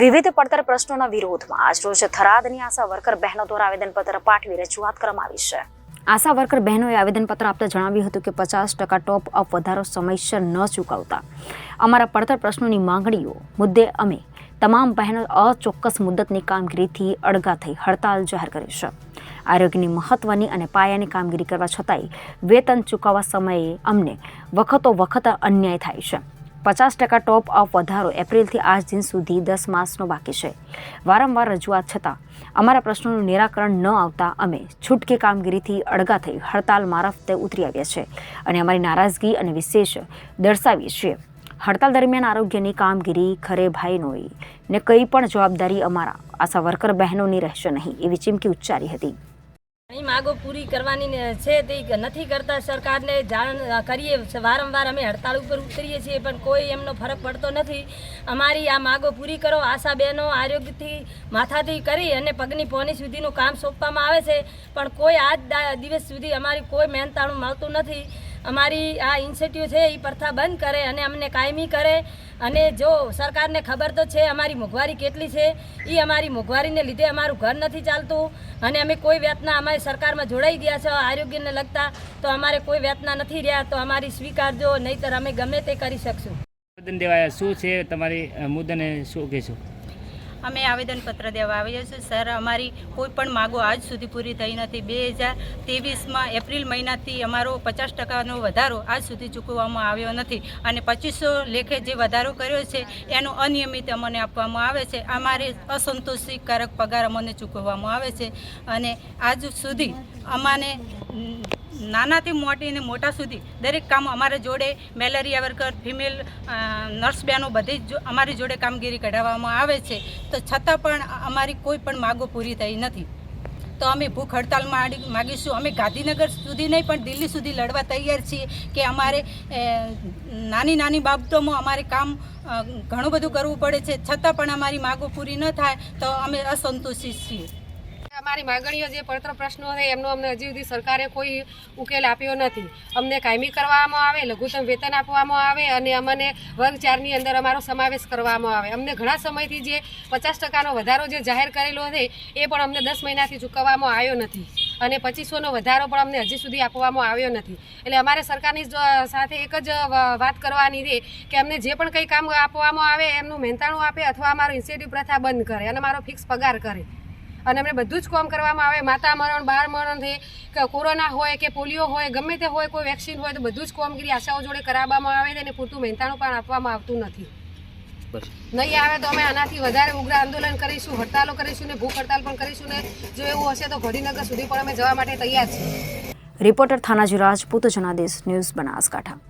વિવિધ પડતર પ્રશ્નોના વિરોધમાં આજરોજ થરાદની આશા વર્કર બહેનો દ્વારા આવેદનપત્ર પાઠવી રજૂઆત કરવામાં આવી છે. આશા વર્કર બહેનોએ આવેદનપત્ર આપતા જણાવ્યું હતું કે પચાસ ટકા ટોપ અપ વધારો સમયસર ન ચૂકવતા. અમારા પડતર પ્રશ્નોની માંગણીઓ, મુદ્દે અમે તમામ બહેનો અચોક્કસ મુદ્દતની કામગીરીથી અડગા થઈ હડતાલ જાહેર કરી છે. આરોગ્યની મહત્વની અને પાયાની કામગીરી કરવા છતાંય વેતન ચૂકવવા સમયે અમને વખતો વખત અન્યાય થાય છે. પચાસ ટકા ટોપ અપ વધારો એપ્રિલથી આજ દિન સુધી દસ માસનો બાકી છે. વારંવાર રજૂઆત છતાં અમારા પ્રશ્નોનું નિરાકરણ ન આવતા અમે છૂટકી કામગીરીથી અડગા થઈ હડતાલ મારફતે ઉતરી આવ્યા છે અને અમારી નારાજગી અને વિશેષ દર્શાવીએ છીએ. હડતાલ દરમિયાન આરોગ્યની કામગીરી ખરે ભાઈનોએ ને કંઈ પણ જવાબદારી અમારા આશા વર્કર બહેનોની રહેશે નહીં એવી ચીમકી ઉચ્ચારી હતી. માગો પૂરી કરવાની છે તે નથી કરતા સરકારને જાણ કરીએ, વારંવાર અમે હડતાળ ઉપર ઉતરીએ છીએ, પણ કોઈ એમનો ફરક પડતો નથી. અમારી આ માગો પૂરી કરો, આશા બહેનો આરોગ્યથી માથાથી કરી અને પગની પોની સુધીનું કામ સોંપવામાં આવે છે. પણ કોઈ આજ દિવસ સુધી અમારી કોઈ મહેનતાણું મળતું નથી. અમારી આ ઇન્સ્ટિટ્યૂટ છે એ પ્રથા બંધ કરે અને અમને કાયમી કરે. અને જો સરકારને ખબર તો છે, અમારી મોંઘવારી કેટલી છે એ અમારી મોંઘવારીને લીધે અમારું ઘર નથી ચાલતું. અને અમે કોઈ વેતના અમારી સરકારમાં જોડાઈ ગયા છે, આરોગ્યને લગતા, તો અમારે કોઈ વેતના નથી રહ્યા, તો અમારી સ્વીકારજો, નહીંતર અમે ગમે તે કરી શકશું. શું છે તમારી મુદ્દાને શું કહેશો? અમે આવેદનપત્ર દેવા આવ્યા છીએ સર, અમારી કોઈ પણ માગો આજ સુધી પૂરી થઈ નથી. બે હજાર ત્રેવીસમાં એપ્રિલ મહિનાથી અમારો પચાસ ટકાનો વધારો આજ સુધી ચૂકવવામાં આવ્યો નથી અને પચીસો લેખે જે વધારો કર્યો છે એનો અનિયમિત અમને આપવામાં આવે છે. અમારે અસંતોષકારક પગાર અમને ચૂકવવામાં આવે છે અને આજ સુધી અમાને નાનાથી મોટીને મોટા સુધી દરેક કામ અમારા જોડે મેલેરિયા વર્કર, ફિમેલ નર્સ બહેનો બધી જ અમારી જોડે કામગીરી કઢાવવામાં આવે છે. તો છતાં પણ અમારી કોઈ પણ માગો પૂરી થઈ નથી. તો અમે ભૂખ હડતાલ માંડી- માગીશું. અમે ગાંધીનગર સુધી નહીં, પણ દિલ્હી સુધી લડવા તૈયાર છીએ કે અમારે નાની નાની બાબતોમાં અમારે કામ ઘણું બધું કરવું પડે છે. છતાં પણ અમારી માગો પૂરી ન થાય તો અમે અસંતોષિત છીએ. અમારી માગણીઓ જે પડતર પ્રશ્નો છે, એમનો અમને હજી સુધી સરકારે કોઈ ઉકેલ આપ્યો નથી. અમને કાયમી કરવામાં આવે, લઘુત્તમ વેતન આપવામાં આવે અને અમને વર્ગ ચારની અંદર અમારો સમાવેશ કરવામાં આવે. અમને ઘણા સમયથી જે પચાસ ટકાનો વધારો જે જાહેર કરેલો છે, એ પણ અમને દસ મહિનાથી ચૂકવવામાં આવ્યો નથી. અને પચીસોનો વધારો પણ અમને હજી સુધી આપવામાં આવ્યો નથી. એટલે અમારે સરકારની સાથે એક જ વાત કરવાની છે કે અમને જે પણ કંઈ કામ આપવામાં આવે, એમનું મહેનતાણું આપે અથવા અમારો ઇન્સેન્ટિવ પ્રથા બંધ કરે અને મારો ફિક્સ પગાર કરે. અને અમને બધું જ કામ કરવામાં આવે. માતા મરણ બાળ મરણથી કે કોરોના હોય કે પોલિયો હોય ગમે તે હોય કોઈ વેક્સિન હોય તો બધું જ કામગીરી આશાઓ જોડે કરાવવામાં આવે છે અને પૂરતું મહેનતાણું પણ આપવામાં આવતું નથી. નહીં આવે તો અમે આનાથી વધારે ઉગ્ર આંદોલન કરીશું હડતાલો કરીશું ને ભૂખ હડતાલ પણ કરીશું ને જો એવું હશે તો ગાંધીનગર સુધી પણ અમે જવા માટે તૈયાર છીએ. Reporter Thanaji Rajput Janadesh news Banaskantha.